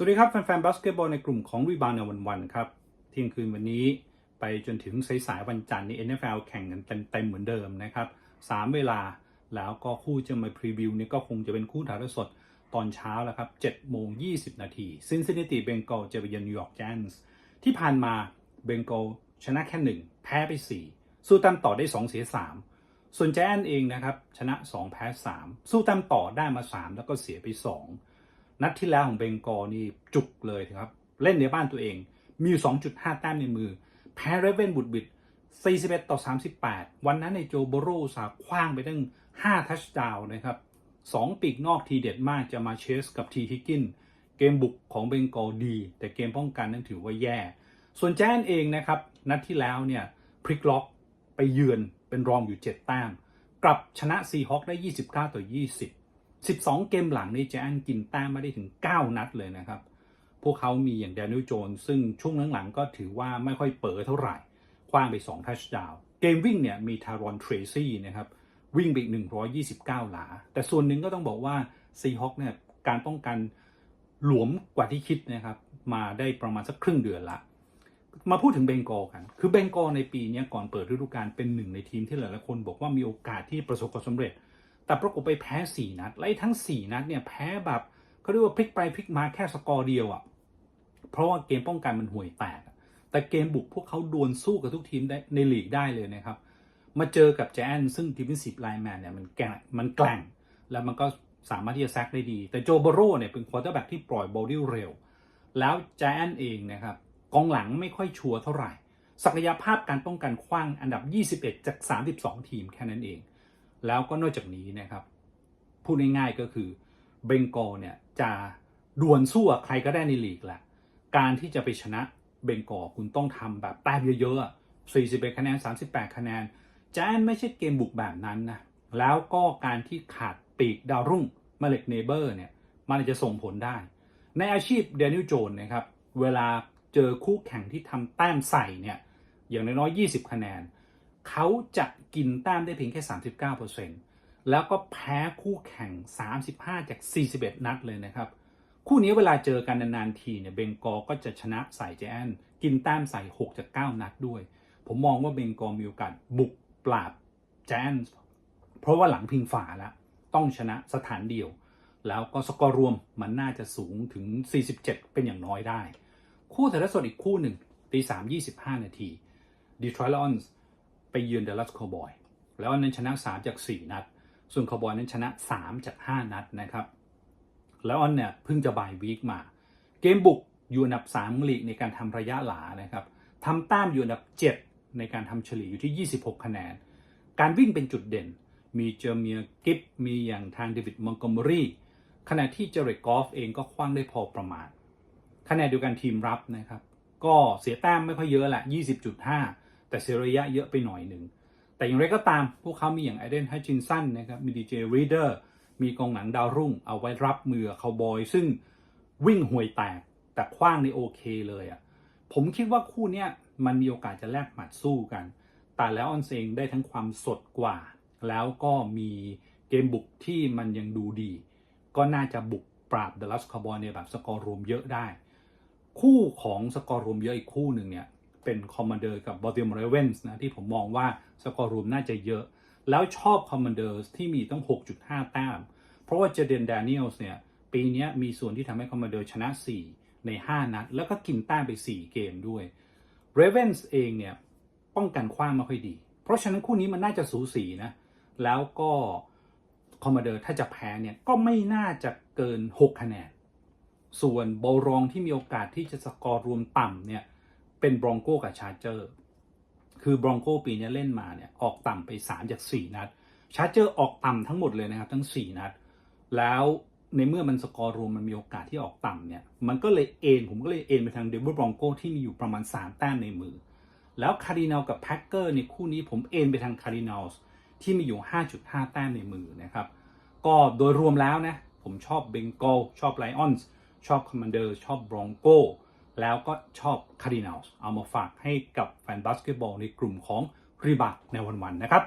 สวัสดีครับแฟนๆบาสเกตบอลในกลุ่มของรีบาวในวันๆครับเที่ยงคืนวันนี้ไปจนถึงสายๆวันจันทร์นี่ NFL แข่งกันเต็มๆเหมือนเดิมนะครับสามเวลาแล้วก็คู่จะมาพรีวิวนี่ก็คงจะเป็นคู่ถ่ายทอดสดตอนเช้าแล้วครับ7โมง 20 นาทีซินซิน n ติเบงกอลจะไปเยือนนิวยอร์กแจนส์ที่ผ่านมาเบงกอลชนะแค่ 1 แพ้ไป 4 สู้ตามต่อได้ 2 เสีย 3 ส่วนแจนเองนะครับ ชนะ 2 แพ้ 3 สู้ตามต่อได้มา 3 แล้วก็เสียไป 2 นัดที่แล้วของเบงกอลนี่จุกเลยครับ เล่นในบ้านตัวเอง มีอยู่ 2.5 แต้มในมือ แพ้เรเวนบุดบิด 41 ต่อ 38 วันนั้นในโจโบโรสาคว้างไปตั้ง 5 ทัชดาวนะครับ 2 ปีกนอกทีเด็ดมากจะมาเชสกับทีฮิกกิน เกมบุกของเบงกอลดี แต่เกมป้องกันนั้นถือว่าแย่ ส่วนแจนเองนะครับ นัดที่แล้วเนี่ยพลิกล็อกไปเยือนเป็นรองอยู่ 7 แต้ม กลับชนะซีฮอคได้ 29 ต่อ 20 12 เกมหลังนี่แจ้นกินแต้มมาได้ถึง 9 นัดเลยนะครับ พวกเขามีอย่างแดเนียลโจนซึ่งช่วงหลังๆก็ถือว่าไม่ค่อยเป๋อเท่าไหร่ คว้างไป 2 ทัชดาวเกมวิ่งเนี่ยมีทารอนเทรซี่นะครับ วิ่งไปอีก129 หลา แต่ส่วนหนึ่งก็ต้องบอกว่าซีฮอคเนี่ยการป้องกันหลวมกว่าที่คิดนะครับ มาได้ประมาณสักครึ่งเดือนละมาพูดถึงเบงกอลกัน คือเบงกอลในปีนี้ก่อนเปิดฤดูกาลเป็นหนึ่งในทีมที่หลายๆคนบอกว่ามีโอกาสที่ประสบความสำเร็จ แต่ปรากฏไปแพ้4นัดและไอ้ทั้ง4นัดเนี่ยแพ้แบบเขาเรียกว่าพลิกไปพลิกมาแค่สกอร์เดียวอะ่ะเพราะว่าเกมป้องกันมันห่วยแตกแต่เกมบุกพวกเขาดวลสู้กับทุกทีมได้ในลีกได้เลยนะครับ มาเจอกับแจนซึ่งทีมเป็นสิบไลน์แมนเนี่ยมันแกงมันแกร่ง แล้วมันก็สามารถที่จะแซกได้ดี แต่โจโบโรเนี่ยเป็นควอเตอร์แบ็กที่ปล่อยบอลได้เร็ว แล้วแจนเองนะครับกองหลังไม่ค่อยชัวร์เท่าไหร่ ศักยภาพการป้องกันคว้างอันดับ 21 จาก 32 ทีมแค่นั้นเอง แล้วก็นอกจากนี้นะครับ พูดง่ายๆก็คือเบงกอลเนี่ยจะดวลสู้ใครก็ได้ในลีกแหละ การที่จะไปชนะเบงกอลคุณต้องทำแบบแต้มเยอะๆอะ41คะแนน 38 คะแนนแจนไม่ใช่เกมบุกแบบนั้นนะ แล้วก็การที่ขาดปีกดาวรุ่งมาเล็กเนเบอร์เนี่ย มันจะส่งผลได้ ในอาชีพเดนิลโจนนะครับ เวลาเจอคู่แข่งที่ทำแต้มใส่เนี่ย อย่างน้อยๆ20 คะแนน เขาจะกินแต้มได้เพียงแค่ 39%แล้วก็แพ้คู่แข่ง 35 จาก 41 นัดเลยนะครับ คู่นี้เวลาเจอกันนานๆทีเนี่ยเบงกอก็จะชนะใส่แจนกินแต้มใส่ 6 จาก 9 นัดด้วย ผมมองว่าเบงกอมีโอกาสบุกปราบแจนเพราะว่าหลังพิงฝาแล้ว ต้องชนะสถานเดียว แล้วก็สกอร์รวมมันน่าจะสูงถึง 47 เป็นอย่างน้อยได้ คู่แต่ละสดอีกคู่หนึ่งตีสามยี่สิบห้านาทีดีทรอยต์ลอนส์ ไปเยือนเดลัสคาวบอย แล้วอันนั้นชนะ 3 จาก 4 นัด ส่วนคาวบอยนั้นชนะ 3 จาก 5 นัดนะครับ แล้วอันเนี่ยเพิ่งจะบายวีคมา เกมบุกอยู่อันดับ3ลีกในการทำระยะหลานะครับทำแต้มอยู่อันดับ 7 ในการทำเฉลี่ยอยู่ที่ 26 คะแนน การวิ่งเป็นจุดเด่น มีเจอเมียกิฟมีอย่างทางเดวิดมอน g ก m ม r y ขณะที่เจเรตกอฟเองก็คว้างได้พอประมาณคะแนนเดียวกันทีมรับนะครับ ก็เสียแต้มไม่ค่อยเยอะแหละ 20.5 แต่เสียระยะเยอะไปหน่อยหนึ่ง แต่อย่างไรก็ตามพวกเขามีอย่างไอเดนฮัชชินสันนะครับมีดีเจรีเดอร์มีกองหลังดาวรุ่ง เอาไว้รับมือคาวบอย ซึ่งวิ่งห่วยแตกแต่คว้างในโอเคเลยอะ่ะผมคิดว่าคู่เนี้ยมันมีโอกาสจะแลกหมัดสู้กัน แต่แล้วออนเซงได้ทั้งความสดกว่า แล้วก็มีเกมบุกที่มันยังดูดี ก็น่าจะบุกปราบเดลัสคาร์บอยในแบบสกอร์รวมเยอะได้ คู่ของสกอร์รวมเยอะอีกคู่หนึ่งเนี่ย เป็นคอมมานเดอร์กับบอ l ติมอร์เรเวนส์นะที่ผมมองว่าสกอร์รวมน่าจะเยอะ แล้วชอบคอมมานเดอร์ที่มีต้อง6.5 แต้ม เพราะว่าเจเดนแดเนียลส์เนี่ยปีนี้มีส่วนที่ทำให้คอมมานเดอร์ชนะ 4 ใน 5 นัด แล้วก็กินแต้มไป 4 เกมด้วยเรเวนส์เองเนี่ยป้องกันคว้างไม่ค่อยดี เพราะฉะนั้นคู่นี้มันน่าจะสูสีนะ แล้วก็คอมมานเดอร์ถ้าจะแพ้เนี่ยก็ไม่น่าจะเกิน 6 คะแนน ส่วนบอลรองที่มีโอกาสที่จะสกอร์รวมต่ำเนี่ย เป็นบรองโกกับชาร์เจอร์ คือบรองโกปีนี้เล่นมาเนี่ยออกต่ำไป 3 จาก 4 นัด ชาร์เจอร์ออกต่ำทั้งหมดเลยนะครับ ทั้ง 4 นัด แล้วในเมื่อมันสกอร์รวมมันมีโอกาสที่ออกต่ำเนี่ย มันก็เลยเอ็นผมก็เลยเอ็นไปทางเดวิดบรองโกที่มีอยู่ประมาณ 3 แต้มในมือ แล้วคาร์ดินัลกับแพ็กเกอร์ในคู่นี้ผมเอ็นไปทางคาร์ดินัลที่มีอยู่ 5.5 แต้มในมือนะครับ ก็โดยรวมแล้วนะ ผมชอบเบงกอลชอบไลออนส์ชอบคอมมานเดอร์ชอบบรองโก แล้วก็ชอบคาร์ดินัลส์เอามาฝากให้กับแฟนบาสเกตบอลในกลุ่มของรีบัตในวันๆนะครับ